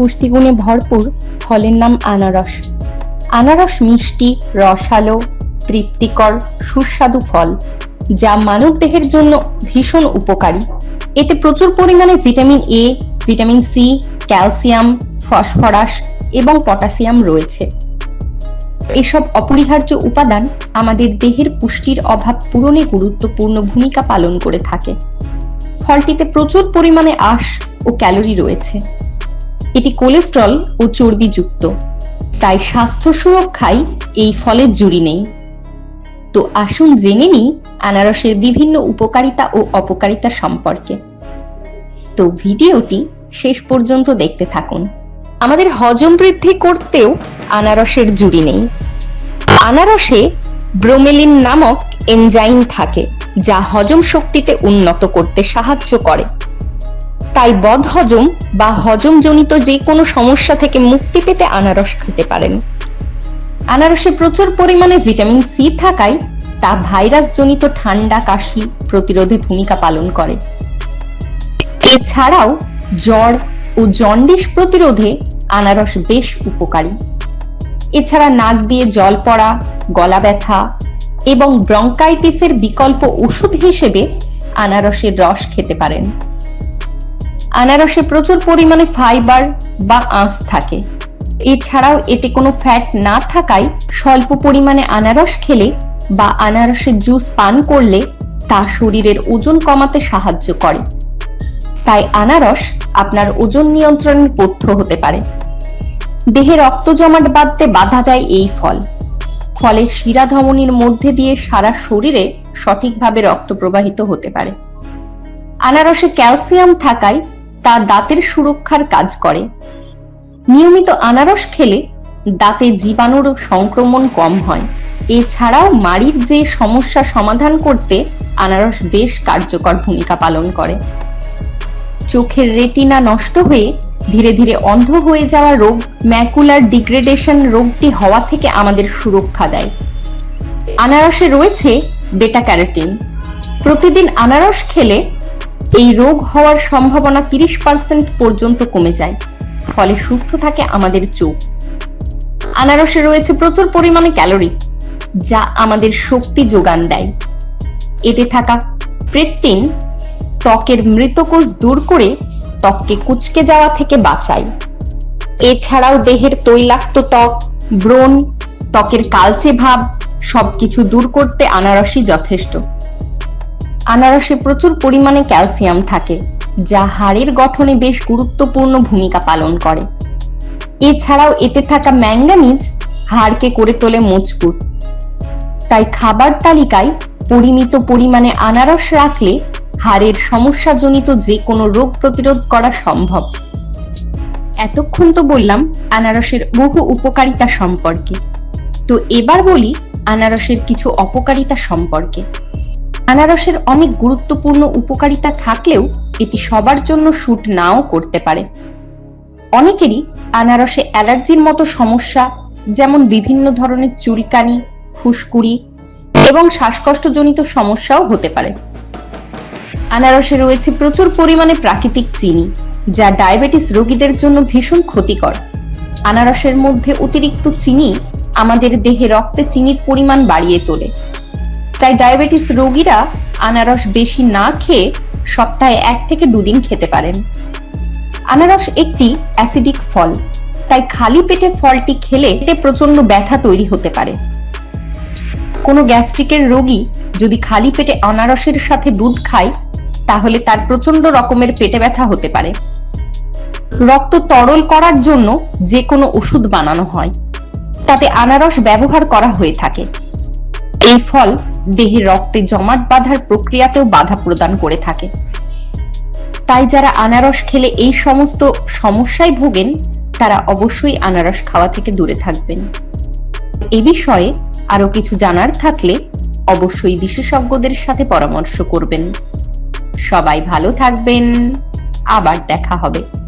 পুষ্টিগুণে ভরপুর ফলের নাম আনারস। আনারস মিষ্টি, রসালো, তৃপ্তিকর, সুস্বাদু ফল, যা মানব দেহের জন্য ভীষণ উপকারী। এতে প্রচুর পরিমাণে vitamin A vitamin C calcium, phosphorus এবং পটাশিয়াম রয়েছে। এসব অপরিহার্য উপাদান আমাদের দেহের পুষ্টির অভাব পূরণে গুরুত্বপূর্ণ ভূমিকা পালন করে থাকে। ফলটিতে প্রচুর পরিমাণে আঁশ ও ক্যালোরি রয়েছে। এটি কোলেস্ট্রল ও চর্বিযুক্ত। তাই স্বাস্থ্য সুরক্ষায় এই ফলের জুড়ি নেই। তো আসুন জেনে নিই আনারসের বিভিন্ন উপকারিতা ও অপকারিতা সম্পর্কে। তো ভিডিওটি শেষ পর্যন্ত দেখতে থাকুন। আমাদের হজম বৃদ্ধি করতেও আনারসের জুড়ি নেই। আনারসে ব্রোমেলিন নামক এনজাইম থাকে, যা হজম শক্তিতে উন্নত করতে সাহায্য করে। তাই বদহজম বা হজমজনিত যে কোনো সমস্যা থেকে মুক্তি পেতে আনারস খেতে পারেন। আনারসে প্রচুর পরিমাণে ভিটামিন সি থাকায় তা ভাইরাসজনিত ঠান্ডা, কাশি প্রতিরোধে ভূমিকা পালন করে। এছাড়াও জ্বর ও জন্ডিস প্রতিরোধে আনারস বেশ উপকারী। এছাড়া নাক দিয়ে জল পড়া, গলা ব্যথা এবং ব্রঙ্কাইটিসের বিকল্প ওষুধ হিসেবে আনারসের রস খেতে পারেন। আনারসে প্রচুর পরিমাণে ফাইবার বা আঁশ থাকে। এছাড়াও এতে কোনো ফ্যাট না থাকায় স্বল্প পরিমাণে আনারস খেলে বা আনারসের জুস পান করলে তা শরীরের ওজন কমাতে সাহায্য করে। তাই আনারস আপনার ওজন নিয়ন্ত্রণের পথ্য হতে পারে। দেহে রক্ত জমাট বাঁধতে বাধা দেয় এই ফল। ফলে শিরা ধমনির মধ্যে দিয়ে সারা শরীরে সঠিকভাবে রক্ত প্রবাহিত হতে পারে। আনারসে ক্যালসিয়াম থাকায় তা দাঁতের সুরক্ষার কাজ করে। নিয়মিত আনারস খেলে দাঁতে জীবাণুর সংক্রমণ কম হয়। এছাড়াও মাড়ির যে সমস্যা সমাধান করতে আনারস বেশ কার্যকর ভূমিকা পালন করে। চোখের রেটিনা নষ্ট হয়ে ধীরে ধীরে অন্ধ হয়ে যাওয়া রোগ, ম্যাকুলার ডিগ্রেডেশন রোগটি হওয়া থেকে আমাদের সুরক্ষা দেয়। আনারসে রয়েছে বেটা ক্যারোটিন। প্রতিদিন আনারস খেলে এই রোগ হওয়ার সম্ভাবনা তিরিশ পার্সেন্ট পর্যন্ত কমে যায়। ফলে সুস্থ থাকে আমাদের চোখ। আনারসে রয়েছে প্রচুর পরিমাণে ক্যালোরি, যা আমাদের শক্তি যোগান দেয়। এতে থাকা প্রেকটিন ত্বকের মৃতকোষ দূর করে ত্বককে কুচকে যাওয়া থেকে বাঁচায়। এছাড়াও দেহের তৈলাক্ত ত্বক, ব্রণ, ত্বকের কালচে ভাব সবকিছু দূর করতে আনারসই যথেষ্ট। আনারসে প্রচুর পরিমাণে ক্যালসিয়াম থাকে, যা হাড়ের গঠনে বেশ গুরুত্বপূর্ণ ভূমিকা পালন করে। এছাড়াও এতে থাকা ম্যাঙ্গানিজ হাড়কে করে তোলে মজবুত। তাই খাবার তালিকায় পরিমিত পরিমাণে আনারস রাখলে হাড়ের সমস্যাজনিত যে কোনো রোগ প্রতিরোধ করা সম্ভব। এতক্ষণ তো বললাম আনারসের বহু উপকারিতা সম্পর্কে। তো এবার বলি আনারসের কিছু অপকারিতা সম্পর্কে। আনারসের অনেক গুরুত্বপূর্ণ উপকারিতা থাকলেও এটি সবার জন্য শ্যুট নাও করতে পারে। অনেকেরই আনারসে অ্যালার্জির মতো সমস্যা, যেমন বিভিন্ন ধরনের চুলকানি, ফুসকুড়ি এবং শ্বাসকষ্টজনিত সমস্যাও হতে পারে। আনারসে রয়েছে প্রচুর পরিমাণে প্রাকৃতিক চিনি, যা ডায়াবেটিস রোগীদের জন্য ভীষণ ক্ষতিকর। আনারসের মধ্যে অতিরিক্ত চিনি আমাদের দেহে রক্তে চিনির পরিমাণ বাড়িয়ে তোলে। তাই ডায়াবেটিস রোগীরা আনারস বেশি না খেয়ে সপ্তাহে এক থেকে দুদিন খেতে পারেন। আনারস একটি অ্যাসিডিক ফল, তাই খালি পেটে ফলটি খেলে পেটে প্রচণ্ড ব্যথা তৈরি হতে পারে। কোনো গ্যাস্ট্রিকের রোগী যদি খালি পেটে আনারসের সাথে দুধ খায়, তাহলে তার প্রচণ্ড রকমের পেটে ব্যথা হতে পারে। রক্ত তরল করার জন্য যে কোনো ওষুধ বানানো হয়, তাতে আনারস ব্যবহার করা হয়ে থাকে। এই ফল দেহে রক্তে জমাট বাঁধার প্রক্রিয়াতেও বাধা প্রদান করে থাকে। তাই যারা আনারস খেলে এই সমস্ত সমস্যায় ভোগেন, তারা অবশ্যই আনারস খাওয়া থেকে দূরে থাকবেন। এ বিষয়ে আরও কিছু জানার থাকলে অবশ্যই বিশেষজ্ঞদের সাথে পরামর্শ করবেন। সবাই ভালো থাকবেন। আবার দেখা হবে।